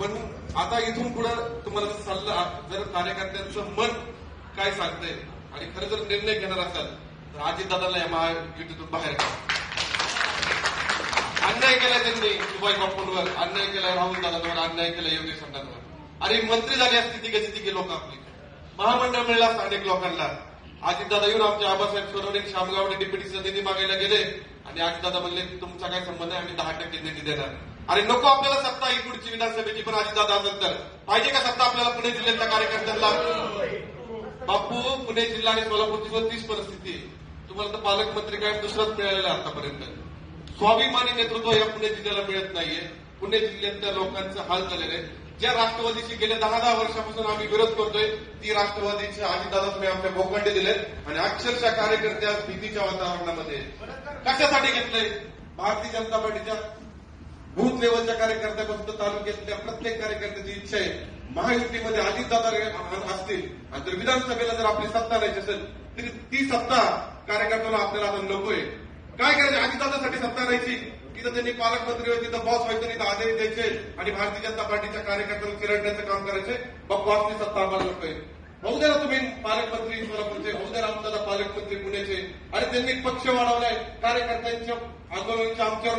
पण आता इथून पुढे तुम्हाला जर सल्ला जर कार्यकर्त्यांचं मन काय सांगतंय आणि खरं जर निर्णय घेणार असाल तर अजितदादाला या महायुतीतून बाहेर काढा. अन्याय केलाय त्यांनी सुभाष बापूंवर अन्याय केलाय राहुल दादांवर अन्याय केलाय योगेश अण्णांवर अरे मंत्री झाली असती ती कशी तिघे लोक आपली. महामंडळ मिळलं अनेक लोकांना. अजितदादा येऊन आमच्या आबासाहेब सोनवणे शामगावडे डिप्युटीचा निधी मागायला गेले. आणि अजितदादा म्हणले तुमचा काय संबंध आहे? आम्ही दहा टक्के निधी देणार अरे नको आपल्याला सत्ता ही पुढची विधानसभेची पण अजितदादा असेल तर. पाहिजे का सत्ता आपल्याला पुणे जिल्ह्यातल्या कार्यकर्त्यांना? बापू पुणे जिल्हा आणि सोलापूरची तीच परिस्थिती तुम्हाला तर पालकमंत्री काय दुसराच मिळालेला आतापर्यंत. स्वाभिमानी नेतृत्व या पुणे जिल्ह्याला मिळत नाहीये. पुणे जिल्ह्यातल्या लोकांचं हाल झालेलं आहे. ज्या राष्ट्रवादीची गेल्या दहा दहा वर्षापासून आम्ही विरोध करतोय ती राष्ट्रवादीचे अजितदादा तुम्ही आमच्या भोगंडे दिलेत. आणि अक्षरशः कार्यकर्त्या भीतीच्या वातावरणामध्ये कशासाठी घेतलंय? भारतीय जनता पार्टीच्या बूथ लेवलच्या कार्यकर्त्यापासून तालुक्यातल्या प्रत्येक कार्यकर्त्याची इच्छा आहे. महायुतीमध्ये अजितदादा असतील. आणि जर विधानसभेला जर आपली सत्ता राहायची असेल तरी ती सत्ता कार्यकर्त्याला आपल्याला आता नकोय काय करायचं? अजितदादासाठी सत्ता राहायची. तिथं त्यांनी पालकमंत्री होते तिथं बॉस व्हायचं तिथं आदेश द्यायचे. आणि भारतीय जनता पार्टीच्या कार्यकर्त्यांना चिरडण्याचं काम करायचे. मग बॉसनी सत्ता आम्हाला नकोय होऊ द्या तुम्ही पालकमंत्री सोलापूरचे. होऊ द्या रामदादा पालकमंत्री पुण्याचे. आणि त्यांनी पक्ष वाढवलाय. कार्यकर्त्यांच्या आंदोलनाच्या आमच्यावर